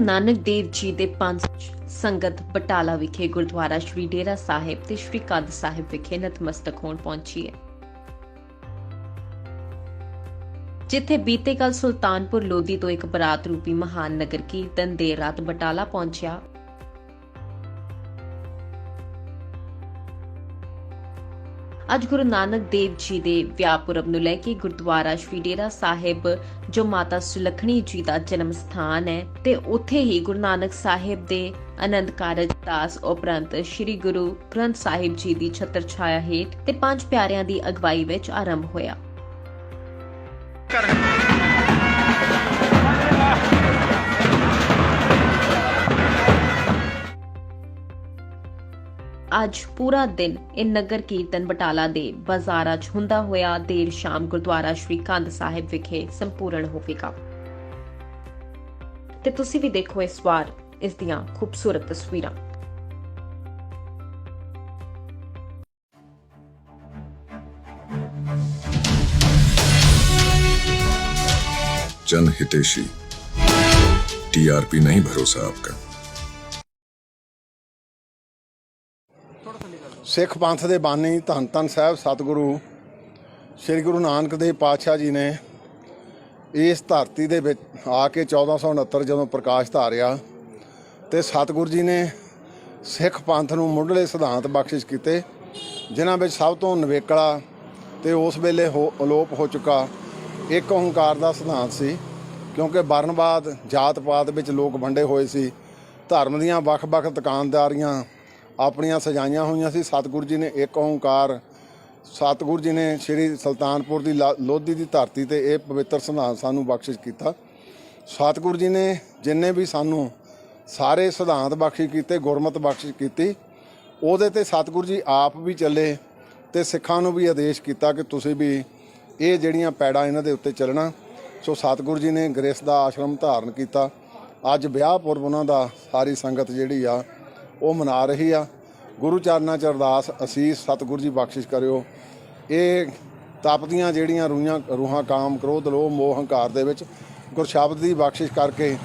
ਨਾਨਕ ਦੇਵ ਜੀ ਦੇ ਪੰਜ ਸੰਗਤ ਬਟਾਲਾ ਵਿਖੇ, ਗੁਰਦੁਆਰਾ ਸ਼੍ਰੀ ਡੇਰਾ ਸਾਹਿਬ ਤੇ ਸ਼੍ਰੀ ਕੰਧ ਸਾਹਿਬ ਵਿਖੇ ਨਤਮਸਤਕ ਹੋਣ ਪਹੁੰਚੀ ਹੈ। ਜਿੱਥੇ ਬੀਤੇ ਕੱਲ ਸੁਲਤਾਨਪੁਰ ਲੋਧੀ ਤੋਂ ਇੱਕ ਬਰਾਤ ਰੂਪੀ ਮਹਾਨ ਨਗਰ ਕੀਰਤਨ ਦੇਰ ਰਾਤ ਬਟਾਲਾ ਪਹੁੰਚਿਆ। ਅੱਜ ਗੁਰੂ ਨਾਨਕ ਦੇਵ ਜੀ ਦੇ ਵਿਆਹ ਪੁਰਬ ਨੂੰ ਲੈ ਕੇ ਗੁਰਦੁਆਰਾ ਸ਼੍ਰੀ ਡੇਰਾ ਸਾਹਿਬ ਜੋ ਮਾਤਾ ਸੁਲੱਖਣੀ ਜੀ ਦਾ ਜਨਮ ਸਥਾਨ ਹੈ ਤੇ ਉੱਥੇ ਹੀ ਗੁਰੂ ਨਾਨਕ ਸਾਹਿਬ ਦੇ ਆਨੰਦ ਕਾਰਜ ਦਾਸ ਉਪਰੰਤ ਸ੍ਰੀ ਗੁਰੂ ਗ੍ਰੰਥ ਸਾਹਿਬ ਜੀ ਦੀ ਛਤਰ ਛਾਇਆ ਹੇਠ ਤੇ ਪੰਜ ਪਿਆਰਿਆਂ ਦੀ ਅਗਵਾਈ ਵਿੱਚ ਆਰੰਭ ਹੋਇਆ। ਅੱਜ ਪੂਰਾ ਦਿਨ ਇਹ ਨਗਰ ਕੀਰਤਨ ਬਟਾਲਾ ਦੇ ਬਾਜ਼ਾਰਾਂ 'ਚ ਹੁੰਦਾ ਹੋਇਆ ਦੇਰ ਸ਼ਾਮ ਗੁਰਦੁਆਰਾ ਸ਼੍ਰੀ ਕੰਧ ਸਾਹਿਬ ਵਿਖੇ ਸੰਪੂਰਨ ਹੋਵੇਗਾ ਤੇ ਤੁਸੀਂ ਵੀ ਦੇਖੋ ਇਸ ਵਾਰ ਇਸ ਦੀਆਂ ਖੂਬਸੂਰਤ ਤਸਵੀਰਾਂ जन हितेशी टीआरपी नहीं भरोसा आपका ਸਿੱਖ ਪੰਥ ਦੇ ਬਾਨੀ ਧੰਨ ਧੰਨ ਸਾਹਿਬ ਸਤਿਗੁਰੂ, ਸ੍ਰੀ ਗੁਰੂ ਨਾਨਕ ਦੇਵ ਪਾਤਸ਼ਾਹ ਜੀ ਨੇ ਇਸ ਧਰਤੀ ਦੇ ਵਿੱਚ ਆ ਕੇ 1469 ਜਦੋਂ ਪ੍ਰਕਾਸ਼ ਧਾਰਿਆ ਤੇ ਸਤਿਗੁਰੂ ਜੀ ਨੇ ਸਿੱਖ ਪੰਥ ਨੂੰ ਮੁੱਢਲੇ ਸਿਧਾਂਤ ਬਖਸ਼ਿਸ਼ ਕੀਤੇ, ਜਿਨ੍ਹਾਂ ਵਿੱਚ ਸਭ ਤੋਂ ਨਵੇਕਲਾ ਤੇ ਉਸ ਵੇਲੇ ਹੋ, ਅਲੋਪ ਹੋ ਚੁੱਕਾ ਇੱਕ ਓੰਕਾਰ ਦਾ ਸਿਧਾਂਤ ਸੀ, ਕਿਉਂਕਿ ਵਰਨਵਾਦ ਜਾਤ ਪਾਤ ਵਿੱਚ ਲੋਕ ਵੰਡੇ ਹੋਏ ਸੀ, ਧਰਮ ਦੀਆਂ ਵੱਖ-ਵੱਖ ਦੁਕਾਨਦਾਰੀਆਂ ਆਪਣੀਆਂ ਸਜਾਈਆਂ ਹੋਈਆਂ ਸੀ। ਸਤਿਗੁਰੂ ਜੀ ਨੇ ਇੱਕ ਓੰਕਾਰ, ਸਤਿਗੁਰੂ ਜੀ ਨੇ ਸ੍ਰੀ ਸੁਲਤਾਨਪੁਰ ਦੀ ਲਾ- ਲੋਧੀ ਦੀ ਧਰਤੀ ਤੇ ਇਹ ਪਵਿੱਤਰ ਸਿਧਾਂਤ ਸਾਨੂੰ ਬਖਸ਼ਿਸ਼ ਕੀਤਾ। ਸਤਿਗੁਰੂ ਜੀ ਨੇ ਜਿੰਨੇ ਵੀ ਸਾਨੂੰ ਸਾਰੇ ਸਿਧਾਂਤ ਬਖਸ਼ਿਸ਼ ਕੀਤੇ, ਗੁਰਮਤ ਬਖਸ਼ਿਸ਼ ਕੀਤੀ, ਉਹਦੇ ਤੇ ਸਤਿਗੁਰੂ ਜੀ ਆਪ ਵੀ ਚੱਲੇ ਤੇ ਸਿੱਖਾਂ ਨੂੰ ਵੀ ਆਦੇਸ਼ ਕੀਤਾ ਕਿ ਤੁਸੀਂ ਵੀ ਇਹ ਜਿਹੜੀਆਂ ਪੈੜਾਂ ਇਹਨਾਂ ਦੇ ਉੱਤੇ ਚੱਲਣਾ। ਸੋ ਸਤਿਗੁਰੂ ਜੀ ਨੇ ਗ੍ਰੇਸ ਦਾ ਆਸ਼ਰਮ ਧਾਰਨ ਕੀਤਾ। ਅੱਜ ਵਿਆਹ ਪੁਰਬ ਉਹਨਾਂ ਦਾ, ਸਾਰੀ ਸੰਗਤ ਜਿਹੜੀ ਆ ਉਹ ਮਨਾ ਰਹੀ ਆ। ਗੁਰੂ ਚਰਨਾਂ ਚ ਅਰਦਾਸ ਅਸੀਸ ਸਤਿਗੁਰੂ ਜੀ ਬਖਸ਼ਿਸ਼ ਕਰਿਓ। ਇਹ ਤਪਦੀਆਂ ਜਿਹੜੀਆਂ ਰੂਹਾਂ ਰੂਹਾਂ ਕਾਮ, ਕ੍ਰੋਧ, ਲੋਭ, ਮੋਹ, ਹੰਕਾਰ ਦੇ ਵਿੱਚ ਗੁਰਸ਼ਬਦ ਦੀ ਬਖਸ਼ਿਸ਼ ਕਰਕੇ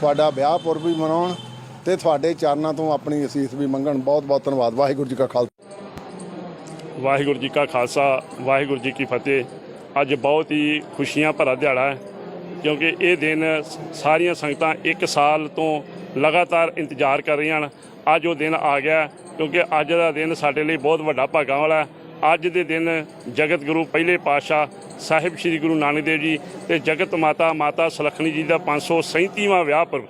ਤੁਹਾਡਾ ਵਿਆਹ ਪੁਰਬ ਵੀ ਮਨਾਉਣ ਤੇ ਤੁਹਾਡੇ ਚਰਨਾਂ ਤੋਂ ਆਪਣੀ ਅਸੀਸ ਵੀ ਮੰਗਣ। ਬਹੁਤ ਬਹੁਤ ਧੰਨਵਾਦ। ਵਾਹਿਗੁਰੂ ਜੀ ਕਾ ਖਾਲਸਾ। ਵਾਹਿਗੁਰੂ ਜੀ ਕਾ ਖਾਲਸਾ, ਵਾਹਿਗੁਰੂ ਜੀ ਕੀ ਫਤਿਹ। ਅੱਜ ਬਹੁਤ ਹੀ ਖੁਸ਼ੀਆਂ ਭਰਾ ਦਿਹਾੜਾ ਹੈ। ਕਿਉਂਕਿ ਇਹ ਦਿਨ ਸਾਰੀਆਂ ਸੰਗਤਾਂ ਇੱਕ ਸਾਲ ਤੋਂ ਲਗਾਤਾਰ ਇੰਤਜ਼ਾਰ ਕਰ ਰਹੀਆਂ ਹਨ। ਅੱਜ ਉਹ ਦਿਨ ਆ ਗਿਆ, ਕਿਉਂਕਿ ਅੱਜ ਦਾ ਦਿਨ ਸਾਡੇ ਲਈ ਬਹੁਤ ਵੱਡਾ ਭਾਗਾਂ ਵਾਲਾ ਹੈ। ਅੱਜ ਦੇ ਦਿਨ ਜਗਤ ਗੁਰੂ ਪਹਿਲੇ ਪਾਤਸ਼ਾਹ ਸਾਹਿਬ ਸ੍ਰੀ ਗੁਰੂ ਨਾਨਕ ਦੇਵ ਜੀ ਤੇ ਜਗਤ ਮਾਤਾ ਮਾਤਾ ਸੁਲੱਖਣੀ ਜੀ ਦਾ 537ਵਾਂ ਵਿਆਹ ਪਰ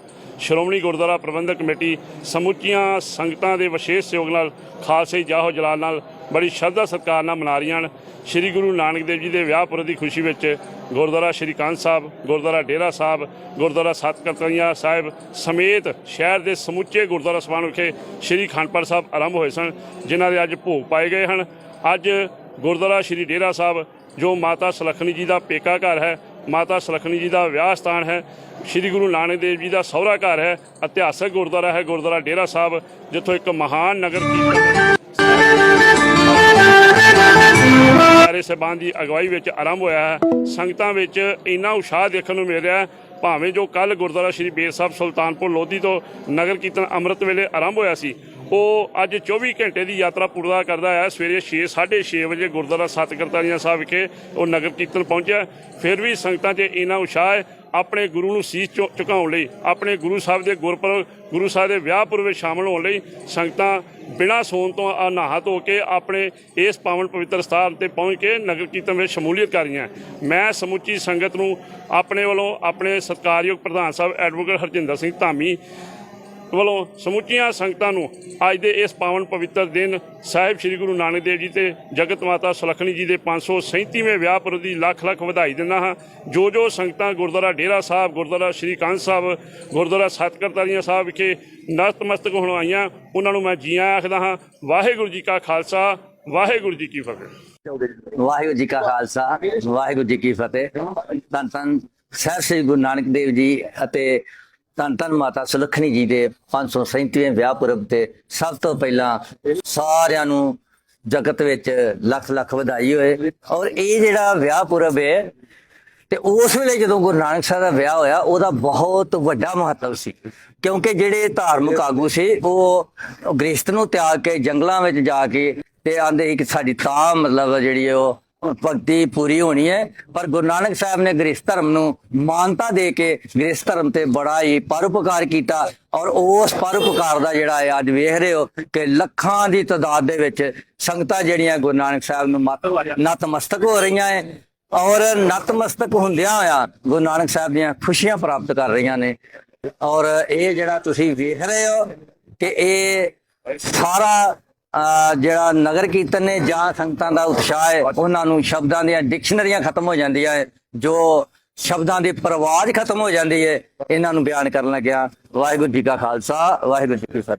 ਸ਼੍ਰੋਮਣੀ ਗੁਰਦੁਆਰਾ ਪ੍ਰਬੰਧਕ ਕਮੇਟੀ ਸਮੁੱਚੀਆਂ ਸੰਗਤਾਂ ਦੇ ਵਿਸ਼ੇਸ਼ ਸਹਿਯੋਗ ਨਾਲ ਖਾਲਸੇ ਜਾਹੋ ਜਲਾਲ ਨਾਲ ਬੜੀ ਸ਼ਰਧਾ ਸਤਿਕਾਰ ਨਾਲ ਮਨਾ ਰਹੀਆਂ ਹਨ। ਸ੍ਰੀ ਗੁਰੂ ਨਾਨਕ ਦੇਵ ਜੀ ਦੇ ਵਿਆਹ ਪੁਰਬ ਦੀ ਖੁਸ਼ੀ ਵਿੱਚ ਗੁਰਦੁਆਰਾ ਸ਼੍ਰੀ ਕੰਧ ਸਾਹਿਬ, ਗੁਰਦੁਆਰਾ ਡੇਰਾ ਸਾਹਿਬ, ਗੁਰਦੁਆਰਾ ਸਤਕਰਤਈਆ ਸਾਹਿਬ ਸਮੇਤ ਸ਼ਹਿਰ ਦੇ ਸਮੁੱਚੇ ਗੁਰਦੁਆਰਾ ਸਭਾਨ ਵਿਖੇ ਸ੍ਰੀ ਖੰਡਪੜ ਸਾਹਿਬ ਆਰੰਭ ਹੋਏ ਸਨ, ਜਿਨ੍ਹਾਂ ਦੇ ਅੱਜ ਭੋਗ ਪਾਏ ਗਏ ਹਨ। ਅੱਜ ਗੁਰਦੁਆਰਾ ਸ਼੍ਰੀ ਡੇਰਾ ਸਾਹਿਬ, ਜੋ ਮਾਤਾ ਸੁਲੱਖਣੀ ਜੀ ਦਾ ਪੇਕਾ ਘਰ ਹੈ, ਮਾਤਾ ਸੁਲੱਖਣੀ ਜੀ ਦਾ ਵਿਆਹ ਸਥਾਨ ਹੈ, ਸ੍ਰੀ ਗੁਰੂ ਨਾਨਕ ਦੇਵ ਜੀ ਦਾ ਸਹੁਰਾ ਘਰ ਹੈ, ਇਤਿਹਾਸਕ ਗੁਰਦੁਆਰਾ ਹੈ, ਗੁਰਦੁਆਰਾ ਡੇਰਾ ਸਾਹਿਬ, ਜਿੱਥੋਂ ਇੱਕ ਮਹਾਨ ਨਗਰ ਕੀਰਤਨ ਸਾਰੇ ਸਹਿਬਾਨ ਦੀ ਅਗਵਾਈ ਵਿੱਚ ਆਰੰਭ ਹੋਇਆ ਹੈ। ਸੰਗਤਾਂ ਵਿੱਚ ਇੰਨਾ ਉਤਸ਼ਾਹ ਦੇਖਣ ਨੂੰ ਮਿਲ ਰਿਹਾ ਹੈ, ਭਾਵੇਂ ਜੋ ਕੱਲ ਗੁਰਦੁਆਰਾ ਸ਼੍ਰੀ ਬੇਰ ਸਾਹਿਬ ਸੁਲਤਾਨਪੁਰ ਲੋਧੀ ਤੋਂ ਨਗਰ ਕੀਰਤਨ ਅੰਮ੍ਰਿਤ ਵੇਲੇ ਆਰੰਭ ਹੋਇਆ ਸੀ ਉਹ ਅੱਜ 24 ਘੰਟੇ ਦੀ ਯਾਤਰਾ ਪੂਰਾ ਕਰਦਾ ਹੈ। ਸਵੇਰੇ 6 6:30 ਵਜੇ ਗੁਰਦੁਆਰਾ ਸਤਕਰਤਾਰੀਆਂ ਸਾਹਿਬ ਵਿਖੇ ਉਹ ਨਗਰ ਕੀਰਤਨ ਪਹੁੰਚਿਆ ਫਿਰ ਵੀ ਸੰਗਤਾਂ 'ਚ ਇੰਨਾ ਉਤਸ਼ਾਹ ਹੈ, ਆਪਣੇ ਗੁਰੂ ਨੂੰ ਸੀਸ ਝੁ- ਝੁਕਾਉਣ ਲਈ, ਆਪਣੇ ਗੁਰੂ ਸਾਹਿਬ ਦੇ ਗੁਰਪੁਰਬ, ਗੁਰੂ ਸਾਹਿਬ ਦੇ ਵਿਆਹ ਪੁਰਬ ਵਿੱਚ ਸ਼ਾਮਲ ਹੋਣ ਲਈ ਸੰਗਤਾਂ ਬਿਨਾਂ ਸੌਣ ਤੋਂ ਅਨਾਹਤ ਹੋ ਕੇ ਆਪਣੇ ਇਸ ਪਾਵਨ ਪਵਿੱਤਰ ਸਥਾਨ ਤੇ ਪਹੁੰਚ ਕੇ ਨਗਰ ਕੀਰਤਨ ਵਿੱਚ ਸ਼ਮੂਲੀਅਤ ਕਰ ਰਹੀਆਂ ਮੈਂ ਸਮੁੱਚੀ ਸੰਗਤ ਨੂੰ ਆਪਣੇ ਵੱਲੋਂ ਆਪਣੇ ਸਤਿਕਾਰਯੋਗ ਪ੍ਰਧਾਨ ਸਾਹਿਬ ਐਡਵੋਕੇਟ ਹਰਜਿੰਦਰ ਸਿੰਘ ਧਾਮੀ ਵੱਲੋਂ ਸਮੁੱਚੀਆਂ ਸੰਗਤਾਂ ਨੂੰ ਅੱਜ ਦੇ ਇਸ ਪਾਵਨ ਪਵਿੱਤਰ ਦਿਨ ਸਾਹਿਬ ਸ੍ਰੀ ਗੁਰੂ ਨਾਨਕ ਦੇਵ ਜੀ ਤੇ ਜਗਤ ਮਾਤਾ ਸੁਲੱਖਣੀ ਜੀ ਦੇ 537ਵੇਂ ਵਿਆਹ ਪੁਰਬ ਦੀ ਲੱਖ ਲੱਖ ਵਧਾਈ ਦਿੰਦਾ ਹਾਂ। ਜੋ ਜੋ ਸੰਗਤਾਂ ਗੁਰਦੁਆਰਾ ਡੇਰਾ ਸਾਹਿਬ, ਗੁਰਦੁਆਰਾ ਸ਼੍ਰੀ ਕੰਧ ਸਾਹਿਬ, ਗੁਰਦੁਆਰਾ ਸਤਕਰਤਾਰੀਆਂ ਸਾਹਿਬ ਵਿਖੇ ਨਤਮਸਤਕ ਹੋਣ ਆਈਆਂ, ਉਹਨਾਂ ਨੂੰ ਮੈਂ ਜੀ ਆਇਆਂ ਆਖਦਾ ਹਾਂ, ਵਾਹਿਗੁਰੂ ਜੀ ਕਾ ਖਾਲਸਾ, ਵਾਹਿਗੁਰੂ ਜੀ ਕੀ ਫਤਿਹ। ਵਾਹਿਗੁਰੂ ਜੀ ਕਾ ਖਾਲਸਾ, ਵਾਹਿਗੁਰੂ ਜੀ ਕੀ ਫਤਿਹ। ਧੰਨ ਧੰਨ ਸਾਹਿਬ ਸ੍ਰੀ ਗੁਰੂ ਨਾਨਕ ਦੇਵ ਜੀ ਅਤੇ ਧੰਨ ਧੰਨ ਮਾਤਾ ਸੁਲੱਖਣੀ ਜੀ ਦੇ 537ਵੇਂ ਵਿਆਹ ਪੁਰਬ ਤੇ ਸਭ ਤੋਂ ਪਹਿਲਾਂ ਸਾਰਿਆਂ ਨੂੰ ਜਗਤ ਵਿੱਚ ਲੱਖ ਲੱਖ ਵਧਾਈ ਹੋਏ। ਔਰ ਇਹ ਜਿਹੜਾ ਵਿਆਹ ਪੁਰਬ ਹੈ ਤੇ ਉਸ ਵੇਲੇ ਜਦੋਂ ਗੁਰੂ ਨਾਨਕ ਸਾਹਿਬ ਦਾ ਵਿਆਹ ਹੋਇਆ, ਉਹਦਾ ਬਹੁਤ ਵੱਡਾ ਮਹੱਤਵ ਸੀ। ਕਿਉਂਕਿ ਜਿਹੜੇ ਧਾਰਮਿਕ ਆਗੂ ਸੀ, ਉਹ ਗ੍ਰਸਤ ਨੂੰ ਤਿਆਗ ਕੇ ਜੰਗਲਾਂ ਵਿੱਚ ਜਾ ਕੇ ਤੇ ਆਂਦੇ ਸੀ ਕਿ ਸਾਡੀ ਤਾਂ ਮਤਲਬ ਜਿਹੜੀ ਉਹ ਭਗਤੀ ਪੂਰੀ ਹੋਣੀ ਹੈ। ਪਰ ਗੁਰੂ ਨਾਨਕ ਸਾਹਿਬ ਨੇ ਗ੍ਰਸਤ ਧਰਮ ਨੂੰ ਮਾਨਤਾ ਦੇ ਕੇ ਗ੍ਰਸਤ ਧਰਮ ਤੇ ਬੜਾ ਹੀ ਪਰਉਪਕਾਰ ਕੀਤਾ ਔਰ ਉਸ ਪਰਉਪਕਾਰ ਦਾ ਜਿਹੜਾ ਹੈ ਅੱਜ ਵੇਖ ਰਹੇ ਹੋ ਕਿ ਲੱਖਾਂ ਦੀ ਤਾਦਾਦ ਦੇ ਵਿੱਚ ਸੰਗਤਾਂ ਜਿਹੜੀਆਂ ਗੁਰੂ ਨਾਨਕ ਸਾਹਿਬ ਨੂੰ ਮਤ ਨਤਮਸਤਕ ਹੋ ਰਹੀਆਂ ਹੈ ਔਰ ਨਤਮਸਤਕ ਹੁੰਦਿਆਂ ਹੋਇਆ ਗੁਰੂ ਨਾਨਕ ਸਾਹਿਬ ਦੀਆਂ ਖੁਸ਼ੀਆਂ ਪ੍ਰਾਪਤ ਕਰ ਰਹੀਆਂ ਨੇ। ਔਰ ਇਹ ਜਿਹੜਾ ਤੁਸੀਂ ਵੇਖ ਰਹੇ ਹੋ ਕਿ ਇਹ ਸਾਰਾ ਜਿਹੜਾ ਨਗਰ ਕੀਰਤਨ ਨੇ ਜਾਂ ਸੰਗਤਾਂ ਦਾ ਉਤਸ਼ਾਹ ਹੈ, ਉਹਨਾਂ ਨੂੰ ਸ਼ਬਦਾਂ ਦੀਆਂ ਡਿਕਸ਼ਨਰੀਆਂ ਖਤਮ ਹੋ ਜਾਂਦੀਆਂ ਹੈ, ਜੋ ਸ਼ਬਦਾਂ ਦੀ ਪਰਵਾਜ ਖਤਮ ਹੋ ਜਾਂਦੀ ਹੈ, ਇਹਨਾਂ ਨੂੰ ਬਿਆਨ ਕਰਨ ਲੱਗਿਆ। ਵਾਹਿਗੁਰੂ ਜੀ ਕਾ ਖਾਲਸਾ, ਵਾਹਿਗੁਰੂ ਜੀ ਕੀ ਫਤਿਹ।